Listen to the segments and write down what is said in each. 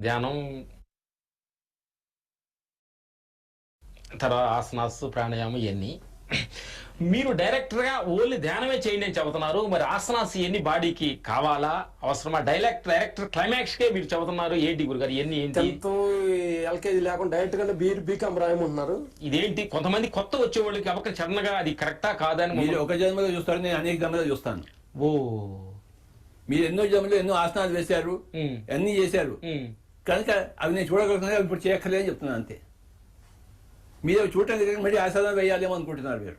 ధ్యానం తర్వాత ఆసనాస్ ప్రాణాయామం ఇవన్నీ. మీరు డైరెక్టర్గా ఓన్లీ ధ్యానమే చేయండి అని చెబుతున్నారు. మరి ఆసనాస్ ఇవన్నీ బాడీకి కావాలా? అవసరమా? డైరెక్ట్ డైరెక్టర్ క్లైమాక్స్కే మీరు చెబుతున్నారు. ఏంటి గురుగారు? ఇవన్నీ ఏంటి? ఎల్కేజీ లేకుండా డైరెక్ట్గా బీర్ బీకామ్ రాయమంటున్నారు. ఇదేంటి? కొంతమంది కొత్త వచ్చే వాళ్ళకి అవక సడన్గా అది కరెక్టా కాదా అని మీరు ఒక జన్మలో చూస్తారు నేను అనేక జన్మలో చూస్తాను. ఓ. మీరు ఎన్నో జన్మలో ఎన్నో ఆసనాలు వేశారు. అన్నీ చేశారు. కనుక అవి నేను చూడగలుగుతున్నా అవి ఇప్పుడు చేయక్కర్లేదని చెప్తున్నాను అంతే. మీరు అవి చూడటానికి దగ్గర మళ్ళీ ఆసనాలు వేయాలేమో అనుకుంటున్నారు మీరు.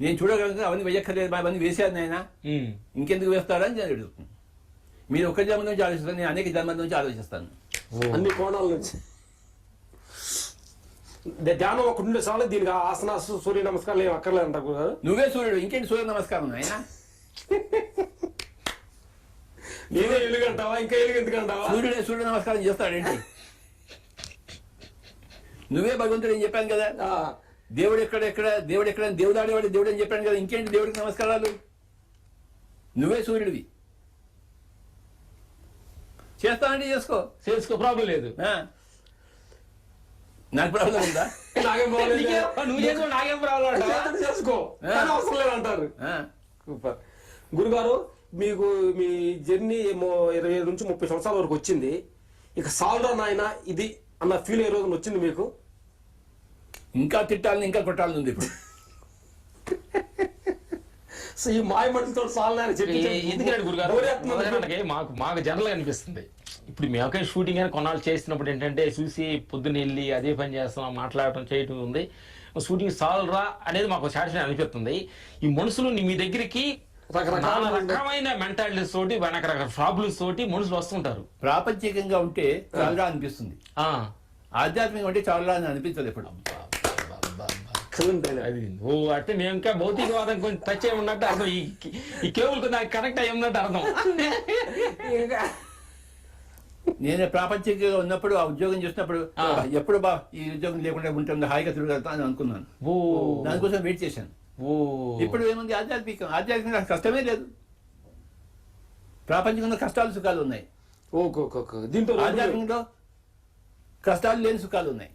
నేను చూడగలుగుతున్నా అవన్నీ వేయక్కర్లేదు బాబు, అవన్నీ వేశారు నాయన. ఇంకెందుకు వేస్తారా అని నేను అడుగుతున్నాను మీరు ఒక జన్మ నుంచి ఆలోచిస్తాను నేను అనేక జన్మల నుంచి ఆలోచిస్తాను. అన్ని కోణాల నుంచి. ధ్యానం ఒకటి ఉండే చాలు దీనికి ఆసనాస్ సూర్య నమస్కారాలు ఏం అక్కర్లేదు అంటారు నువ్వే సూర్యుడు ఇంకేంటి సూర్య నమస్కారం నాయన? నేనే ఎలుగంటావా ఇంకా ఎలుగు ఎందుకంటావా సూర్యుడే సూర్య నమస్కారం చేస్తాడేంటి నువ్వే భగవంతుడు అని చెప్పాను కదా? దేవుడు ఎక్కడ ఎక్కడ దేవుడు ఎక్కడ దేవుడు ఆడేవాడు దేవుడు అని చెప్పాను కదా ఇంకేంటి దేవుడికి నమస్కారాలు? నువ్వే సూర్యుడివి. చేస్తానంటే చేసుకో. చేసుకో ప్రాబ్లం లేదు. ఆ. నాకు ప్రాబ్లం ఉందా? నాకేం బాగోలేదు. నీకే- నువ్వు చేసుకో నాకేం ప్రాబ్లం చేసుకో. అవసరం లేదు అంటారు ఆ. సూపర్. గురుగారు మీకు మీ జర్నీ ఏమో ఇరవై ఐదు నుంచి ముప్పై సంవత్సరాల వరకు వచ్చింది. ఇక సాల్రా నాయన ఇది అన్న ఫీల్ ఏ రోజున వచ్చింది మీకు? ఇంకా తిట్టాలని ఇంకా కొట్టాలని ఉంది ఇప్పుడు. సో ఈ మాయ మంటలతో సాల్ నాయన చెప్పి ఎందుకంటే గురుగారు? మాకు మాకు జనరల్ అనిపిస్తుంది. ఇప్పుడు మేము ఒకే షూటింగ్ అని కొన్నాళ్ళు చేసినప్పుడు ఏంటంటే చూసి పొద్దున్న వెళ్ళి అదే పని చేస్తున్నాం మాట్లాడటం చేయటం ఉంది. షూటింగ్ సాల్రా అనేది మాకు సాటిస్ఫై అనిపిస్తుంది. ఈ మనుషులు నీ- మీ దగ్గరికి రకరకాల నానా రకమైన మెంటాలిటీస్ తోటి రకరకాల ప్రాబ్లమ్స్ తోటి మనుషులు వస్తుంటారు. ప్రాపంచికంగా ఉంటే చాలా అనిపిస్తుంది. ఆ. ఆధ్యాత్మికంగా ఉంటే చాలా అని అనిపించదు ఎప్పుడు. Excellent dialogue. అది ఓ అంటే మేము ఇంకా భౌతికవాదం కొంచెం టచ్ అయి ఉన్నట్టు అర్థం. ఈ కేబుల్ నాకు కనెక్ట్ అయి ఉన్నట్టు అర్థం. నేను ప్రాపంచికంగా ఉన్నప్పుడు ఆ ఉద్యోగం చేసినప్పుడు. ఎప్పుడు బా ఈ ఉద్యోగం లేకుండా ఉంటుంది హాయిగా తిరుగుతా అని అనుకున్నాను. ఓ. దానికోసం వెయిట్ చేశాను. ఇప్పుడు ఏముంది? ఆధ్యాత్మికం. ఆధ్యాత్మికంగా నాకు కష్టమే లేదు. ప్రాపంచికంలో కష్టాలు సుఖాలు ఉన్నాయి. దీంతో ఆధ్యాత్మికంలో కష్టాలు లేని సుఖాలు ఉన్నాయి.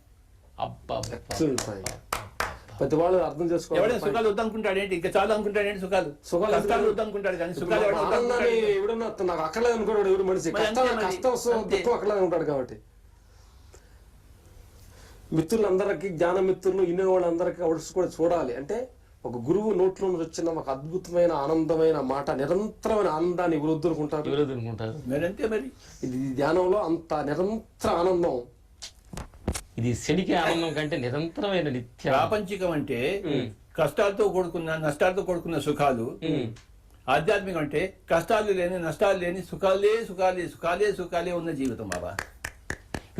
ప్రతి వాళ్ళు అర్థం చేసుకోవాలి. ఎవడైనా సుఖాలు వద్దనుకుంటాడు ఏంటి ఇంకా చాలా అనుకుంటాడు ఏంటి సుఖాలు? సుఖాలు కష్టాలు? వద్దనుకుంటాడు కానీ సుఖాలు? ఎవడన్నా నాకు అక్కర్లేదు అనుకోడు ఎవరు మనిషి. కష్టం. దుఃఖం అక్కర్లేదు ఉంటాడు కాబట్టి. మిత్రులందరికీ జ్ఞాన మిత్రులు ఇన్ని వాళ్ళందరికీ అవసరం కూడా చూడాలి. అంటే ఒక గురువు నోట్లో నుంచి వచ్చిన ఒక అద్భుతమైన ఆనందమైన మాట నిరంతరమైన ఆనందాన్ని వృద్ధులు అనుకుంటారు ఎవరు అనుకుంటారు మరి? అంతే మరి ఇది ధ్యానంలో అంత నిరంతర ఆనందం. ఇది శనికి ఆనందం కంటే నిరంతరమైన నిత్య ప్రాపంచికం అంటే కష్టాలతో కూడుకున్న నష్టాలతో కూడుకున్న సుఖాలు. ఆధ్యాత్మికం అంటే కష్టాలు లేని నష్టాలు లేని సుఖాలే సుఖాలే సుఖాలే సుఖాలే ఉన్న జీవితం బాబా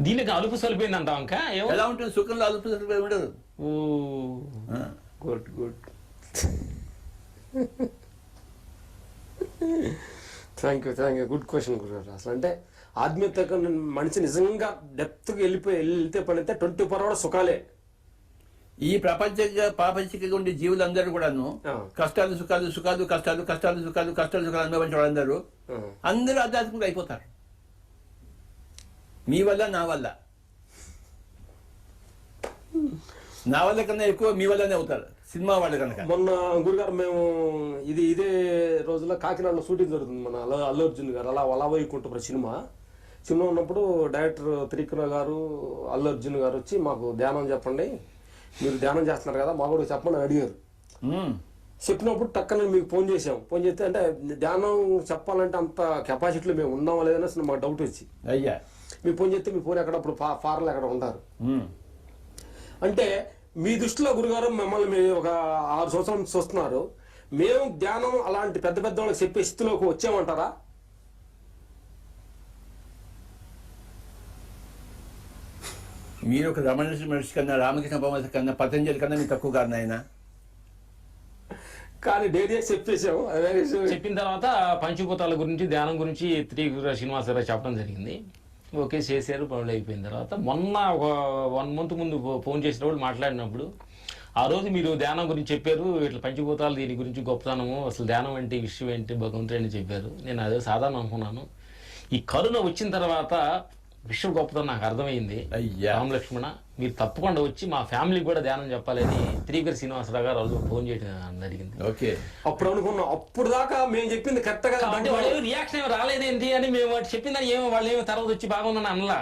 దీనికి అలుపు సలిపోయింది అంటాం ఇంకా ఎలా ఉంటుంది? సుఖంలో అలుపు సలుపు ఉండదు. Good good. Thank you thank you good question గురుగారు అసలు అంటే ఆత్మీయతకు మనిషి నిజంగా డెప్త్కి వెళ్ళిపోయి వెళ్తే పడితే ట్వంటీ ఫోర్ అవర్స్ సుఖాలే. ఈ ప్రపంచంగా ప్రాపంచికంగా ఉండే జీవులందరూ కూడాను. కష్టాలు సుఖాలు సుఖాలు కష్టాలు కష్టాలు సుఖాలు కష్టాలు సుఖాలు అనుభవించే వాళ్ళందరూ. అందరూ ఆధ్యాత్మికంగా అయిపోతారు. మీ వల్ల నా వల్ల. నా వల్ల కన్నా ఎక్కువ మీ వల్లనే అవుతారు. సినిమా వాళ్ళు కనుక. మొన్న గురుగారు మేము ఇది ఇదే రోజుల్లో కాకినాడలో షూటింగ్ జరుగుతుంది మన అల్లు అల్లు అర్జున్ గారు అలా అలా వైకుంఠపురం సినిమా. సినిమా ఉన్నప్పుడు డైరెక్టర్ త్రికృణ గారు అల్లు అర్జున్ గారు వచ్చి మాకు ధ్యానం చెప్పండి. మీరు ధ్యానం చేస్తున్నారు కదా మా కూడా చెప్పండి అడిగారు. చెప్పినప్పుడు టక్కన మీకు ఫోన్ చేసాం ఫోన్ చేస్తే అంటే ధ్యానం చెప్పాలంటే అంత కెపాసిటీలో మేము ఉన్నామా లేదని అసలు మాకు డౌట్ వచ్చి. అయ్యా. మీకు ఫోన్ చేస్తే మీ ఫోన్ ఎక్కడ అప్పుడు ఫారెన్లో ఎక్కడ ఉంటారు. అంటే మీ దృష్టిలో గురుగారు మిమ్మల్ని మీరు ఒక ఆరు సంవత్సరాల నుంచి చూస్తున్నారు. మేము ధ్యానం అలాంటి పెద్ద పెద్ద వాళ్ళకి చెప్పే స్థితిలోకి వచ్చామంటారా? మీరు ఒక రమణ మహర్షి కన్నా రామకృష్ణ పరమహంస కన్నా పతంజలి కన్నా మీరు తక్కువ కాదు నాయన కానీ డైరీ చెప్పేసాము అది వేరే విషయం. చెప్పిన తర్వాత పంచభూతాల గురించి ధ్యానం గురించి త్రిగుర శ్రీనివాసరావు చెప్పడం జరిగింది. ఓకే చేశారు పనులు అయిపోయిన తర్వాత మొన్న ఒక వన్ మంత్ ముందు ఫో- ఫోన్ చేసినప్పుడు మాట్లాడినప్పుడు ఆ రోజు మీరు ధ్యానం గురించి చెప్పారు ఇట్లా పంచభూతాలు దీని గురించి గొప్పతనము అసలు ధ్యానం అంటే విషయం ఏంటి భగవంతుడు అని చెప్పారు. నేను అదే సాధారణ అనుకున్నాను. ఈ కరుణ వచ్చిన తర్వాత విషయం గొప్పతనం నాకు అర్థమైంది. అయ్యా. రామ లక్ష్మణ మీరు తప్పకుండా వచ్చి మా ఫ్యామిలీకి కూడా ధ్యానం చెప్పాలని త్రికర్ శ్రీనివాసరావు గారు రోజు ఫోన్ చేయడం జరిగింది ఓకే. అప్పుడు అనుకున్నాం అప్పుడు దాకా మేము చెప్పింది కరెక్ట్గా అంటే వాళ్ళు రియాక్షన్ ఏమి రాలేదేంటి అని మేము వాటి చెప్పిందని ఏమో వాళ్ళు ఏమో తర్వాత వచ్చి బాగుందని అనలా.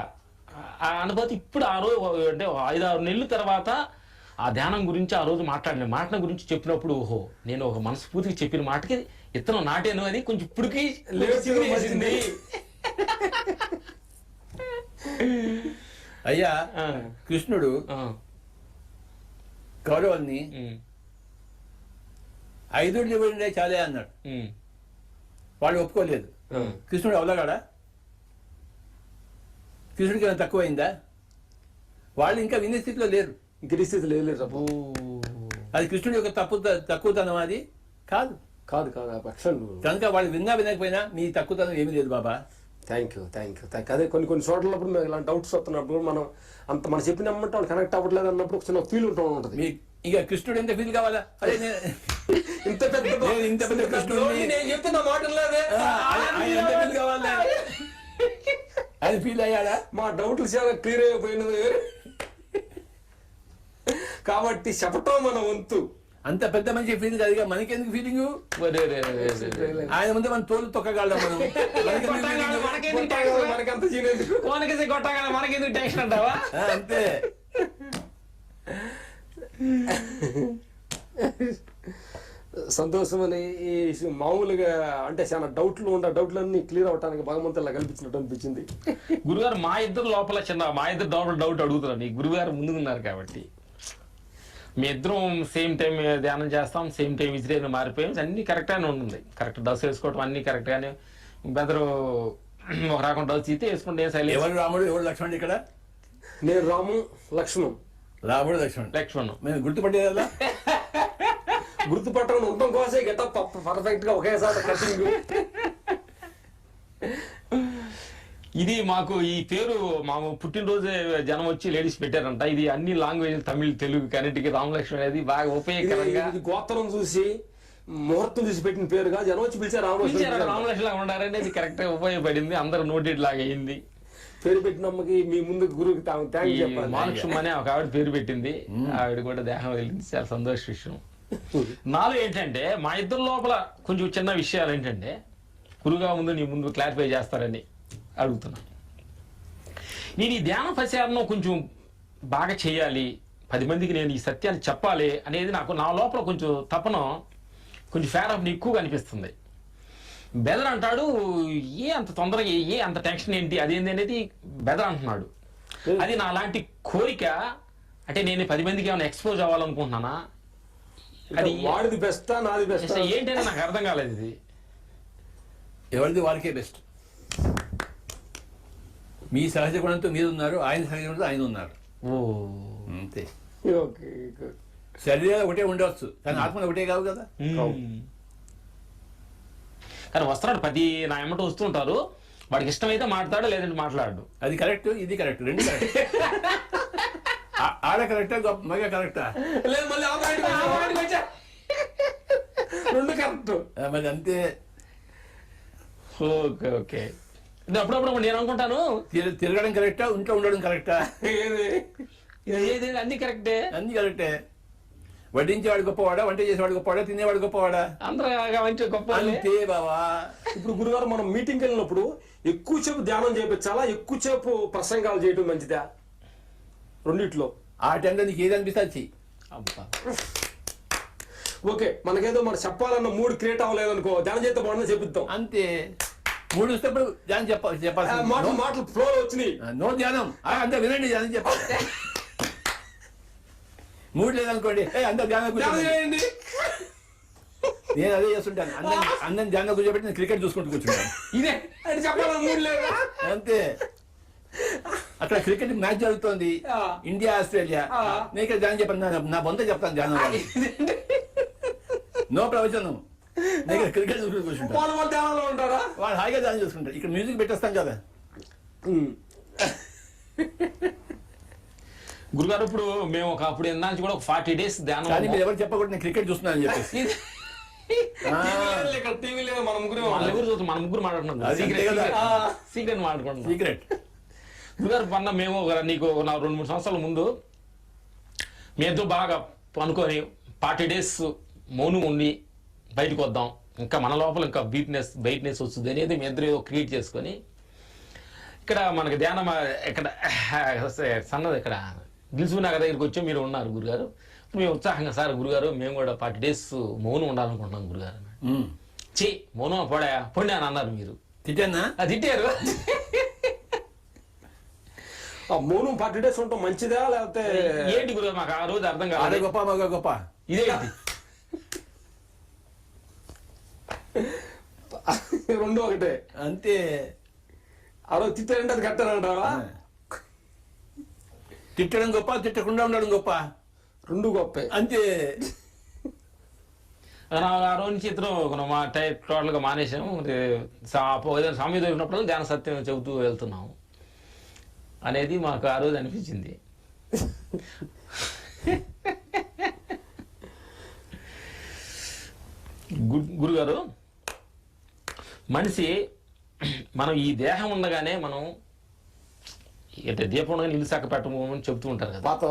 ఆ అనుభూతి ఇప్పుడు ఆ రోజు అంటే ఐదు ఆరు నెలల తర్వాత ఆ ధ్యానం గురించి ఆ రోజు మాట్లాడిన మాటల గురించి చెప్పినప్పుడు ఓహో నేను ఒక మనస్ఫూర్తిగా చెప్పిన మాటకి ఇతను నాటేను అది కొంచెం ఇప్పటికి. అయ్యా కృష్ణుడు కౌరవుల్ని ఐదుడిని ఇవ్వండి చాలే అన్నాడు. వాళ్ళు ఒప్పుకోలేదు. కృష్ణుడు అవలగాడా? కృష్ణుడికి ఏమైనా తక్కువైందా? వాళ్ళు ఇంకా వినే స్థితిలో లేరు. గిరిస్థితి లేదు ఓ, అది కృష్ణుడి యొక్క తప్పు తక్కువతనం అది? కాదు. కాదు కాదు ఆ పక్షం కనుక వాళ్ళు విన్నా వినకపోయినా మీ తక్కువతనం ఏమీ లేదు బాబా. Thank you thank you thank అదే కొన్ని కొన్ని చోట్లప్పుడు మేము ఇలాంటి డౌట్స్ వస్తున్నప్పుడు మనం అంత మనం చెప్పిన వాళ్ళు కనెక్ట్ అవ్వట్లేదు అన్నప్పుడు చిన్న ఫీల్ ఉంటూ ఉంటుంది. ఇక కృష్ణుడు ఎంత ఫీల్ కావాలా? అదే ఇంత పెద్ద ఇంత పెద్ద కృష్ణుడిని నేను చెప్తున్న మాటలు లేదే ఆ, ఆయన ఆయన ఎంత ఫీల్ కావాలా? ఆయన ఫీల్ అయ్యాడా? మా డౌట్లు చాలా క్లియర్ అయిపోయినది కాబట్టి చెప్పటం మన వంతు. అంత పెద్ద మంచి ఫీలింగ్ ఫీలింగ్ ఒరే, ఒరే, ఒరే, ఒరే. ఆయన ముందు మన తోలు తొక్కగలం మనం? మనకి అంత. సంతోషం అని ఈ మామూలుగా అంటే చాలా డౌట్లు ఉన్న డౌట్లన్నీ క్లియర్ అవడానికి భగవంతులా కల్పించినట్టు అనిపించింది. గురుగారు మా ఇద్దరు లోపల చిన్న మా ఇద్దరు డౌట్ డౌట్ అడుగుతున్నాను ఈ గురుగారు ముందుకున్నారు కాబట్టి. మీ ఇద్దరం సేమ్ టైం ధ్యానం చేస్తాం సేమ్ టైం విజిరేని మారిపోయాం. అన్ని కరెక్ట్గానే ఉంటుంది కరెక్ట్ డ్రెస్ వేసుకోవటం అన్ని కరెక్ట్గానే బెదరు ఒక రకం డ్రెస్ ఇస్తే వేసుకుంటే ఎవరు రాముడు ఎవరు లక్ష్మణుడు ఇక్కడ? నేను రాము లక్ష్మణ్. రాముడు లక్ష్మణుడు లక్ష్మణ్. మేము గుర్తుపట్టేదా గుర్తుపట్టడం ఉండటం కోసే గెటప్ పర్ఫెక్ట్గా ఒకేసారి కటింగ్ ఇది మాకు ఈ పేరు మా పుట్టినరోజే జనం వచ్చి లేడీస్ పెట్టారంట. ఇది అన్ని లాంగ్వేజ్ తమిళ్ తెలుగు కన్నటికి రామలక్ష్మణ్ అనేది బాగా ఉపయోగకరంగా ఇది గోత్రం చూసి ముహూర్తం చూసి పెట్టిన పేరుగా జనం వచ్చి పిలిచారు పిలిచారు రామలక్ష్మణ్ రామలక్ష్మణ్ ఉండారని ఇది కరెక్ట్గా ఉపయోగపడింది. అందరూ నోటెడ్ లాగా అయింది. పేరు పెట్టిన అమ్మకి మీ ముందు గురువుకి థ్యాంక్ ఈ చెప్పాలి. మానుక్షం అనే ఒక ఆవిడ పేరు పెట్టింది. ఆవిడ కూడా దేహం వెళ్ళింది చాలా సంతోష విషయం. నాలో ఏంటంటే మా ఇద్దరు లోపల కొంచెం చిన్న విషయాలు ఏంటంటే గురుగా ముందు నీ ముందు క్లారిఫై చేస్తారని. అడుగుతున్నా. నేను ఈ ధ్యాన ప్రచారం కొంచెం బాగా చేయాలి పది మందికి నేను ఈ సత్యాన్ని చెప్పాలి అనేది నాకు నా లోపల కొంచెం తపన కొంచెం ఫేర్ ఆఫ్ ఎక్కువగా అనిపిస్తుంది. బెదర్ అంటాడు ఏ అంత తొందరగా ఏ- అంత టెన్షన్ ఏంటి అదేంటి అనేది బెదర్ అంటున్నాడు. అది నా లాంటి కోరిక అంటే నేను పది మందికి ఏమైనా ఎక్స్పోజ్ అవ్వాలనుకుంటున్నానా? అది వాడిది బెస్టా నాది బెస్టా ఏంటని నాకు అర్థం కాలేదు ఇది. ఎవరిది వారికే బెస్ట్ మీ సహజ గుణంతో మీరు ఉన్నారు ఆయన సహజ గుణంతో ఆయన ఉన్నారు. ఓ. అంతే. ఓకే శరీరాలు ఒకటే ఉండవచ్చు కానీ ఆత్మలు ఒకటే కావు కదా? మ్మ్. కానీ వస్తున్నాడు పది నా ఎమ్మట వస్తుంటారు వాడికి ఇష్టమైతే మాట్లాడు లేదంటే మాట్లాడు. అది కరెక్ట్ ఇది కరెక్ట్ రెండు కరెక్ట్ ఆ- ఆడ కరెక్టా గొప్ప మగ కరెక్టా లేదు మళ్ళీ. రెండు కరెక్ట్ ఆ, మరి అంతే. Okay okay. అప్పుడప్పుడు నేను అనుకుంటాను. తిర- తిరగడం కరెక్టా? ఇంట్లో ఉండడం కరెక్టా? ఏది? ఏది? అన్ని కరెక్టే. అన్ని కరెక్టే. వడ్డించేవాడు గొప్పవాడా? వంట చేసేవాడు గొప్పవాడా? తినేవాడు గొప్పవాడా? అందరూ గొప్ప. అంతే బావా. ఇప్పుడు గురుగారు మనం మీటింగ్కి వెళ్ళినప్పుడు ఎక్కువసేపు ధ్యానం చేయించాలా ఎక్కువసేపు ప్రసంగాలు చేయడం మంచిదా? రెండిట్లో. ఆ టైంలో నీకు ఏది అనిపిస్తే అది చెయ్యి. అబ్బా. ఓకే మనకేదో మనం చెప్పాలన్న మూడు క్రియేట్ అవ్వలేదు అనుకో ధ్యానం చేస్తే బాగుందని చెప్పిద్దాం అంతే. మూడు వస్తేప్పుడు ధ్యానం చెప్ప ఆ, చెప్పాల్సి మాటలు మాటలు ఫ్లో వచ్చినాయి. నో ధ్యానం. ఆ, అంతా వినండి ధ్యానం చెప్పాలి మూడు లేదనుకోండి అంతా ధ్యానం కూర్చోండి. నేను అదే చేస్తుంటాను. అందరం అందరం ధ్యానం కూర్చోబెట్టి నేను క్రికెట్ చూసుకుంటూ కూర్చుంటాను. ఇదే అంతే. అక్కడ క్రికెట్ మ్యాచ్ జరుగుతోంది. India Australia. నేను ఇక్కడ ధ్యానం చెప్పాను. నా- నా బొంత చెప్తాను ధ్యానం నో ప్రవచనం. నేను క్రికెట్ చూసుకుంటూ కూర్చుంటాను వాళ్ళ వాళ్ళ ధ్యానంలో ఉంటారా? వాళ్ళు హాయిగా ధ్యానం చూసుకుంటారు ఇక్కడ మ్యూజిక్ పెట్టేస్తాం కదా. గురుగారు ఇప్పుడు మేము ఒక అప్పుడు ఎందానికి కూడా ఒక ఫార్టీ డేస్ ధ్యానం కానీ మీరు ఎవరు చెప్పకూడదు నేను క్రికెట్ చూస్తున్నాను చెప్పేసి. టీవీ లేదు ఇక్కడ టీవీ లేదు మన ముగ్గురు మన ముగ్గురు చూస్తాం మన. సీక్రెట్ మాట్లాడుకుంటున్నాం. సీక్రెట్ గురుగారు మొన్న మేము ఒక- నీకు నా రెండు మూడు సంవత్సరాల ముందు మీ ఇద్దరు బాగా అనుకొని ఫార్టీ డేస్ మౌనం ఉండి బయటకు వద్దాం. ఇంకా మన లోపల ఇంకా బీట్నెస్ బయటనెస్ వస్తుంది అనేది మీ ఇద్దరు ఏదో క్రియేట్ చేసుకొని ఇక్కడ మనకి ధ్యానం ఇక్కడ సన్నది ఇక్కడ. దిల్సుకున్నాక దగ్గరికి వచ్చి మీరు ఉన్నారు గురుగారు. మేము ఉత్సాహంగా సార్ గురుగారు మేము కూడా ఫార్టీ డేస్ మౌనం ఉండాలనుకుంటున్నాం గురుగారు. చే మౌనం పొడా? పొండి అని అన్నారు మీరు. తిట్టానా? అది తిట్టారు. ఆ మౌనం ఫార్టీ డేస్ ఉండటం మంచిదా లేకపోతే ఏంటి గురుగారు మాకు ఆ రోజు అర్థం కాలేదు. గొప్ప గొప్ప. ఇదేంటి? రెండు ఒకటే. అంతే. ఆ రోజు తిట్టారంటే అది. కట్టారంటారా తిట్టడం గొప్ప తిట్టకుండా ఉండడం గొప్ప? రెండు గొప్పే. అంతే. నా ఆ రోజు ఒక మా టై టోటల్గా మానేసాము ఏదైనా సమయం దొరికినప్పుడు ధ్యాన సత్యం చెబుతూ వెళ్తున్నాము అనేది మాకు ఆ రోజు అనిపించింది. గురుగారు మనిషి మనం ఈ దేహం ఉండగానే మనం అంటే దీపం ఉండగానే ఇల్లు చక్క పెట్టము అని చెబుతూ ఉంటారు కదా. పాత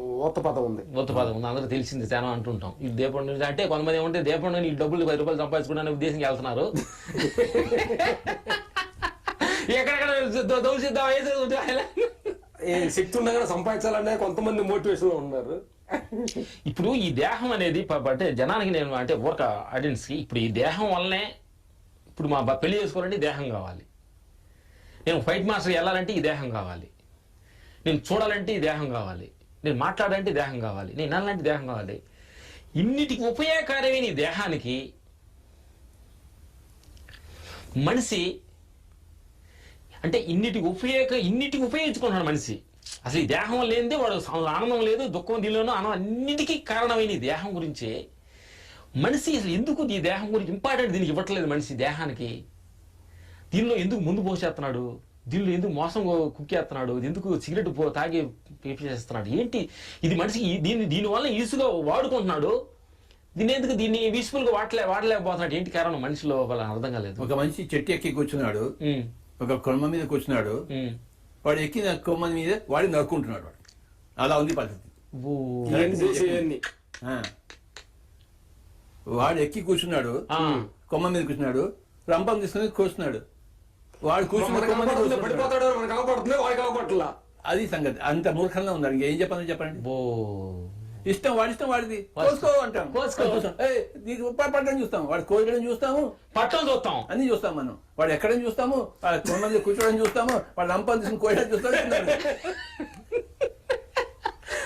ఓత పాత ఉంది. ఉత్తపాదం ఉంది. అందరూ తెలిసింది చాలా అంటుంటాం. ఈ దీపం అంటే కొంతమంది ఏమంటే దీపం నుండి ఈ డబ్బులు పది రూపాయలు సంపాదించుకునే ఉద్దేశంకి వెళ్తున్నారు. ఎక్కడెక్కడ దౌ- దౌర్షిద్దాం వేసేది ఏ శక్తి ఉండగానే సంపాదించాలనే కొంతమంది మోటివేషన్లో ఉన్నారు. ఇప్పుడు ఈ దేహం అనేది అంటే జనానికి నేను అంటే ఊరక ఆడియన్స్కి ఇప్పుడు ఈ దేహం వల్లనే ఇప్పుడు మా పెళ్ళి చేసుకోవాలంటే దేహం కావాలి. నేను ఫైట్ మాస్టర్ వెళ్ళాలంటే ఈ దేహం కావాలి. నేను చూడాలంటే ఈ దేహం కావాలి. నేను మాట్లాడాలంటే దేహం కావాలి. నేను వినాలంటే దేహం కావాలి. ఇన్నిటికి ఉపయోగకరమైన ఈ దేహానికి మనిషి అంటే ఇన్నిటికి ఉపయోగ ఇన్నిటికి ఉపయోగించుకుంటున్నాడు మనిషి. అసలు ఈ దేహం లేనిదే వాడు ఆనందం లేదు దుఃఖం దీనిలోనూ ఆనందం అన్నిటికీ కారణమైన ఈ దేహం గురించే మనిషి అసలు ఎందుకు ఈ దేహం గురించి ఇంపార్టెంట్ దీనికి ఇవ్వట్లేదు మనిషి దేహానికి? దీనిలో ఎందుకు ముందు పోసేస్తున్నాడు? దీనిలో ఎందుకు మోసం కుక్కేస్తున్నాడు? ఎందుకు సిగరెట్ పో తాగి చేస్తున్నాడు? ఏంటి? ఇది మనిషికి దీన్ని దీనివల్ల ఈసుగా వాడుకుంటున్నాడు. దీన్ని ఎందుకు దీన్ని యూస్ఫుల్గా వాడలే వాడలేకపోతున్నాడు? ఏంటి కారణం? మనిషిలో వాళ్ళ అర్థం కాలేదు. ఒక మనిషి చెట్టు ఎక్కి కూర్చున్నాడు. ఒక కొమ్మ మీద కూర్చున్నాడు. వాడు ఎక్కిన కొమ్మ మీద వాడి నరుక్కుంటున్నాడు వాడు. అలా ఉంది పరిస్థితి ఓ. ఇవన్నీ చేసేవన్నీ ఆ. వాడు ఎక్కి కూర్చున్నాడు. కొమ్మ మీద కూర్చున్నాడు రంపం తీసుకుని కూర్చున్నాడు. వాడు కూర్చున్న మనకు కొమ్మ మీద కనపడుతుంది, కూర్చుంటున్నాడు. పడిపోతాడు మనకు కనపడుతుంది వాడికి కనపడట్లా అది సంగతి. అంత మూర్ఖంగా ఉన్నారు. ఇంకేం చెప్పాలని చెప్పండి. ఇష్టం వాడి ఇష్టం వాడిది. వాడి కోసుకో అంటాం. నీకు పట్టడం చూస్తాం. వాడు కోయడం చూస్తాము. పట్టం చూస్తాం. అన్ని చూస్తాం మనం. వాడు ఎక్కడం చూస్తాము. వాడు మీద కూర్చోవడం చూస్తాము. వాడు రంపం తీసుకుని కోయడం చూస్తాము.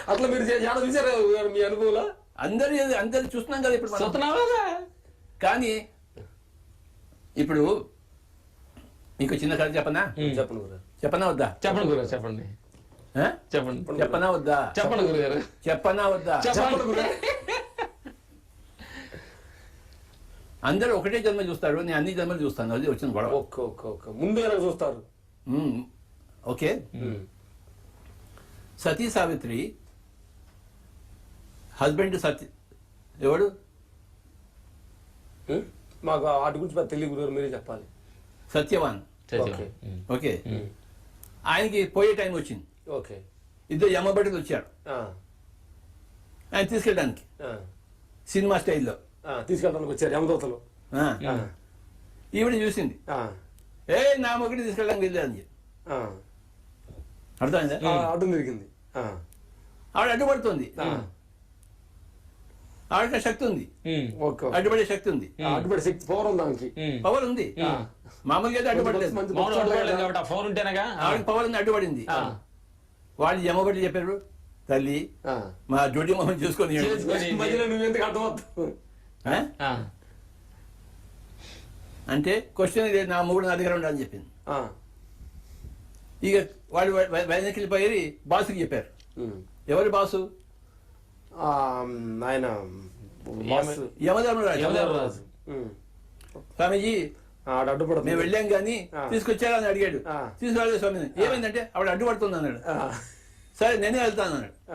అట్లా మీరు చాలా చూసారు మీ అనుభవంలో? అందరి అందరు చూస్తున్నాం కదా ఇప్పుడు కానీ ఇప్పుడు మీకు చిన్న కథ చెప్పనా? చెప్పండి గురు చెప్పనా వద్దా? చెప్పండి గురుగారు చెప్పండి? చెప్పండి. చెప్పనా వద్దా? చెప్పండి గురుగారు. చెప్పనా వద్దా? చెప్పండి గురు అందరూ ఒకటే జన్మ చూస్తారు నేను అన్ని జన్మలు చూస్తాను అది వచ్చిన గొడవ. ఓకే ఓకే ఓకే ముందు చూస్తారు. ఓకే. సతీ సావిత్రి హస్బెండ్ సతీ ఎవడు? మాకు వాటి గురించి తెలియదు మీరే చెప్పాలి. సత్యవాన్. ఓకే. ఆయనకి పోయే టైం వచ్చింది. ఓకే. ఇద్దరు యమబడిలు వచ్చారు. ఆ, ఆయన తీసుకెళ్ళడానికి. ఆ, సినిమా స్టైల్లో. ఆ, తీసుకెళ్ళడానికి వచ్చారు యమదూతలు. ఈవిడ చూసింది. ఆ, ఏ నా మొక్కటి తీసుకెళ్ళడానికి వెళ్ళాను అర్థమైందా? అడ్డం తిరిగింది. ఆ, ఆవిడ అడ్డుపడుతుంది. ఆ, ఆవిడకి శక్తి ఉంది. అడ్డుపడే శక్తి ఉంది. అడ్డుపడే శక్తి పవర్ ఉంది దానికి. పవర్ ఉంది. మామూలుగా అయితే అడ్డుపడలేదు. ఉంటేనగా ఆవిడకి పవర్ ఉంది అడ్డుపడింది. వాళ్ళు యమబడి చెప్పారు తల్లి ఆ. మా జోడి మొహం చూసుకొని నువ్వెందుకు అర్థమవుతావు. అంటే క్వశ్చన్ లేదు నా మూడు నా దగ్గర ఉండాలని చెప్పింది. ఆ, ఇక వాళ్ళు వెనక్కి వెళ్ళిపోయి బాసుకి చెప్పారు. ఎవరు బాసు? ఆయన యమధర్మరాజు. స్వామీజీ ఆడ అడ్డుపడుతుంది. మేము వెళ్ళాం కానీ. తీసుకొచ్చారా అని అడిగాడు. తీసుకురాలేదు స్వామి ఏమైందంటే ఆవిడ అడ్డుపడుతుంది అన్నాడు. సరే నేనే వెళ్తాను అన్నాడు.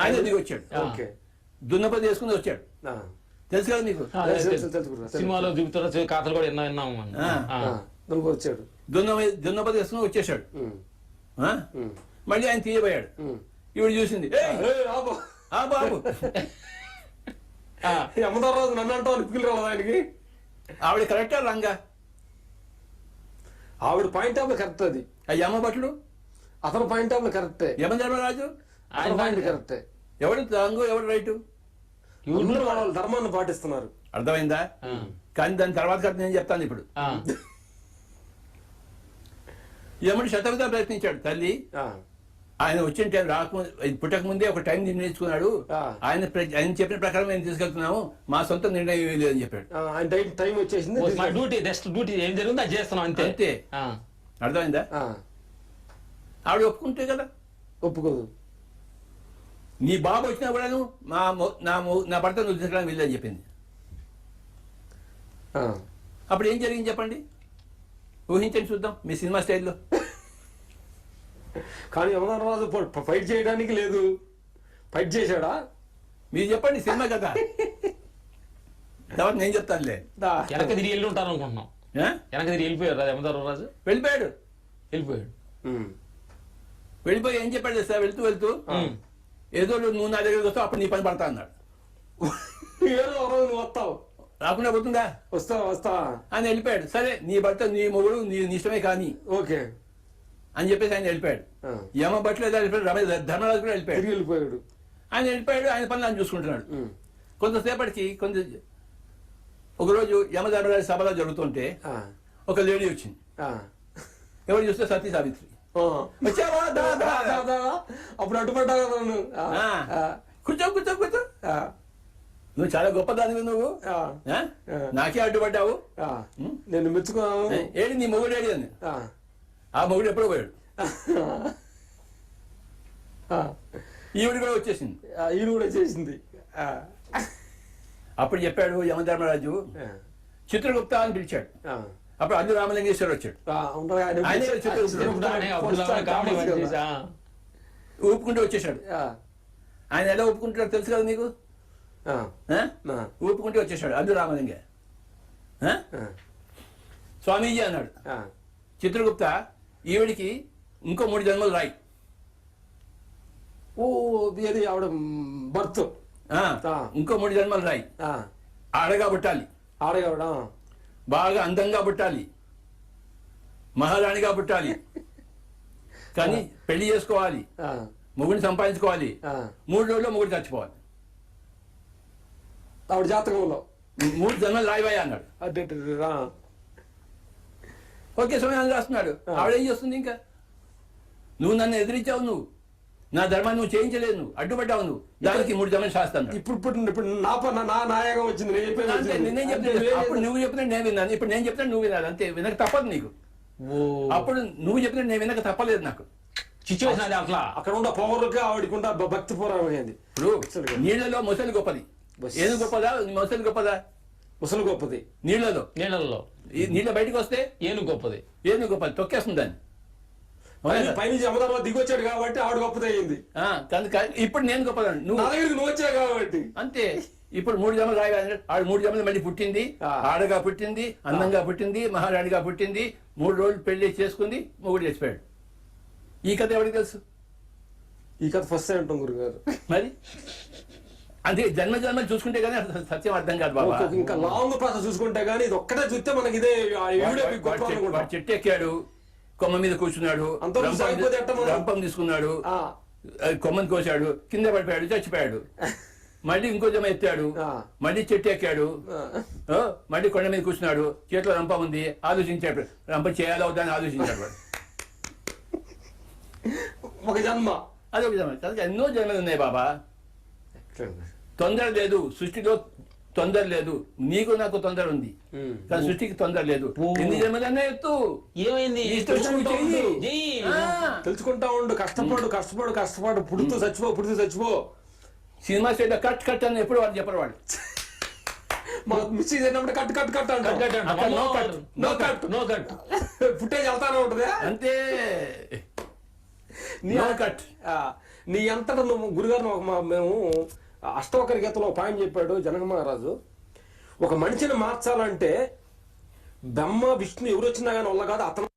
ఆయన దిగి వచ్చాడు. ఓకే. దున్నపతి వేసుకుని వచ్చాడు. తెలుసు కదా తెలుసు. సినిమాలో చూపుతారు కథలు కూడా ఎన్నో విన్నాము వచ్చాడు. దున్న దున్నపతి వేసుకుని వచ్చేసాడు? మళ్ళీ ఆయన తీయబోయాడు. ఈవిడ చూసింది. "ఏయ్, ఏయ్, ఆపు. ఆ బాబు. ఆ, యమధర్రాజు నన్ను అంటావు నిప్పులు రాలేదు ఆయనకి? ఆవిడ కరెక్టా రంగా. ఆవిడ పాయింట్ ఆఫ్ కరెక్ట్ అది. ఆ యమ భటుడు? అతని పాయింట్ ఆఫ్ కరెక్టే. యమధర్మరాజు అతని పాయింట్ కరెక్టే. ఎవడు రంగు ఎవడు రైటు? అందరూ వాళ్ళ ధర్మాన్ని పాటిస్తున్నారు? అర్థమైందా? కానీ దాని తర్వాత కథ నేను చెప్తాను ఇప్పుడు. యముడు శతవిధ ప్రయత్నించాడు తల్లి. ఆ, ఆయన వచ్చిన టైం రాక పుట్టక ముందే ఒక టైం నిర్ణయించుకున్నాడు. ఆయన ఆయన చెప్పిన ప్రకారం మేము తీసుకెళ్తున్నాము. మా సొంత నిర్ణయం ఏమీ లేదని చెప్పాడు. టైం వచ్చేసింది మా డ్యూటీ నెక్స్ట్ డ్యూటీ ఏం జరిగిందో అది చేస్తున్నాం అంతే. అర్థమైందా? ఆవిడ ఒప్పుకుంటే కదా. ఒప్పుకోదు. నీ బాబు వచ్చినా కూడాను మా మొ- నా మొ- నా భర్త నువ్వు తీసుకెళ్ళడానికి వెళ్ళని చెప్పింది. ఆ, అప్పుడు ఏం జరిగింది చెప్పండి? ఊహించండి చూద్దాం మీ సినిమా స్టైల్లో. కానీ యమధర్రాజు ఫ- ఫైట్ చేయడానికి లేదు. ఫైట్ చేశాడా? మీరు చెప్పండి సినిమా కదా. నేను చెప్తానులే. దా. వెనక తిరిగి వెళ్ళి ఉంటారు అనుకుంటున్నాం? వెనక తిరిగి వెళ్ళిపోయారు రాజు? యమధర్మరాజు వెళ్ళిపోయాడు. వెళ్ళిపోయాడు. వెళ్ళిపోయి ఏం చెప్పాడు సార్ వెళ్తూ వెళ్తూ. ఏదో నువ్వు నా దగ్గరికి వస్తావు అప్పుడు నీ పని పడతా అన్నాడు. ఏదో ఒక రోజు నువ్వు వస్తావు. రాకుండా పోతుందా? వస్తావా వస్తావా? ఆయన వెళ్ళిపోయాడు. సరే నీ భర్త నీ మొగుడు నీ నీ ఇష్టమే కానీ ఓకే. అని చెప్పేసి ఆయన వెళ్ళిపోయాడు. యమ బట్టలు ఏదో వెళ్ళిపోయాడు రమ ధర్మరాజు కూడా వెళ్ళిపోయాడు. వెళ్ళిపోయాడు. ఆయన వెళ్ళిపోయాడు ఆయన పనులు ఆయన చూసుకుంటున్నాడు. కొంతసేపటికి కొంత ఒకరోజు యమధర్మరాజు సభలో జరుగుతుంటే ఒక లేడీ వచ్చింది. ఆ. ఎవరు చూస్తే సతీ సావిత్రి. వచ్చావా. అప్పుడు అడ్డుపడ్డా నువ్వు కూర్చో కూర్చో కూర్చో. నువ్వు చాలా గొప్పదానివి నువ్వు. ఆ, ఆ? ఆ. నాకే అడ్డుపడ్డావు. నేను మెచ్చుకున్నాను. ఏడి నీ మొగుడు ఏడి అని? ఆ. మొగుడు ఎప్పుడో పోయాడు ఆ. ఈవిడ కూడా వచ్చేసింది ఆ, ఈయన కూడా చేసింది ఆ. అప్పుడు చెప్పాడు యమధర్మరాజు. చిత్రగుప్త అని పిలిచాడు ఆ. అప్పుడు అల్లు రామలింగేశ్వర వచ్చాడు. ఊపుకుంటూ వచ్చేసాడు ఆ. ఆయన ఎలా ఊపుకుంటాడో తెలుసు కదా నీకు. ఊపుకుంటూ వచ్చేసాడు అల్లు రామలింగ ఆ? ఆ. స్వామీజీ అన్నాడు ఆ. చిత్రగుప్త ఈవిడికి ఇంకో మూడు జన్మలు రాయి. ఓ ఆవిడ బర్త్. ఇంకో మూడు జన్మలు రాయి. ఆడగా పుట్టాలి. ఆడగావిడ బాగా అందంగా పుట్టాలి. మహారాణిగా పుట్టాలి. కానీ పెళ్ళి చేసుకోవాలి. మొగుడిని సంపాదించుకోవాలి. మూడు రోజుల్లో మొగుడు చచ్చిపోవాలి. ఆవిడ జాతకంలో. మూడు జన్మలు రాయివాయి అన్నాడు. ఓకే సమయాన్ని రాస్తున్నాడు. ఆవిడేం చేస్తుంది ఇంకా నువ్వు నన్ను ఎదిరించావు నువ్వు నా ధర్మాన్ని నువ్వు చేయించలేదు నువ్వు అడ్డుపడ్డావు నువ్వు. దానికి మూడు జన్మలు శాస్తాను ఇప్పుడు ఇప్పుడు నా నా నాయకం వచ్చింది నేను చెప్తాను నువ్వేం అప్పుడు నువ్వు చెప్పినట్టు నేను విన్నాను. ఇప్పుడు నేను చెప్తాను నువ్వు వినాలి అంతే. వినక తప్పదు నీకు. అప్పుడు నువ్వు చెప్పినట్టు నేను వినక తప్పలేదు నాకు. అట్లా అక్కడ ఉన్న పవర్కి ఆవిడకి ఉన్న భ- భక్తి పూర్వమైంది ఇప్పుడు నీళ్ళలో మొసలి గొప్పది. ఏది గొప్పదా? మొసలి గొప్పదా? ముసలి గొప్పది. నీళ్ళలో నీళ్ళల్లో. ఈ నీళ్ళ బయటకు వస్తే? ఏను గొప్పది. ఏది గొప్పది. తొక్కేస్తుంది దాన్ని. పైనుంచి అమదాబాద్ దిగి వచ్చాడు కాబట్టి ఆవిడ గొప్పది అయింది. ఇప్పుడు నేను గొప్పదాన్ని. నువ్వు నువ్వు వచ్చావు కాబట్టి. అంతే. ఇప్పుడు మూడు జమలు రాయి ఆడు మూడు జమలు మళ్ళీ పుట్టింది. ఆడగా పుట్టింది అందంగా పుట్టింది మహారాణిగా పుట్టింది మూడు రోజులు పెళ్ళి చేసుకుంది మొగుడు చచ్చిపోయాడు. ఈ కథ ఎవరికి తెలుసు? ఈ కథ ఫస్ట్ టైం ఉంటాం గురుగారు? మరి? అంటే జన్మ జన్మలు చూసుకుంటే కానీ సత్యం అర్థం కాదు బాబా. ఇంకా లాంగ్ ప్రాసెస్ చూసుకుంటే గానీ ఇది ఒక్కటే చూస్తే మనకి ఇదే చెట్టు- ఎక్కాడు కొమ్మ మీద కూర్చున్నాడు రంపం తీసుకున్నాడు కొమ్మని కోసాడు కింద పడిపోయాడు చచ్చిపోయాడు. మళ్ళీ ఇంకో జమ ఎత్తాడు. మళ్ళీ చెట్టు ఎక్కాడు మళ్ళీ కొండ మీద కూర్చున్నాడు చేతిలో రంపం ఉంది ఆలోచించాడు రంప చేయాలా వద్దా అని ఆలోచించాడు ఒక జన్మ. అదే ఒక జన్మ ఎన్నో జన్మలు ఉన్నాయి బాబా. తొందర లేదు సృష్టిలో తొందర లేదు. నీకు నాకు తొందర ఉంది. కానీ సృష్టికి తొందర లేదు. ఓ. ఎన్ని జన్మలన్నా ఎత్తు? ఏమైంది? నీ. తెలుసుకుంటా ఉండు. కష్టపడు కష్టపడు కష్టపడు. పుడుతూ చచ్చిపో పుడుతూ చచ్చిపో. సినిమా స్టేట్ కట్ కట్ అని ఎప్పుడు వాడు చెప్పరు మిస్ అయినప్పుడు కట్ కట్ కట్ అంటాం. Cut cut cut. ఫుటేజ్ వెళ్తానే ఉంటది? అంతే. నీ. ఆ, నీ అంతటా నువ్వు గురుగారు మేము అష్టవకరి గీతలో పాయింట్ చెప్పాడు జనక మహారాజు. ఒక మనిషిని మార్చాలంటే బ్రహ్మ విష్ణు ఎవరు వచ్చినా కానీ వల్ల కాదు అతను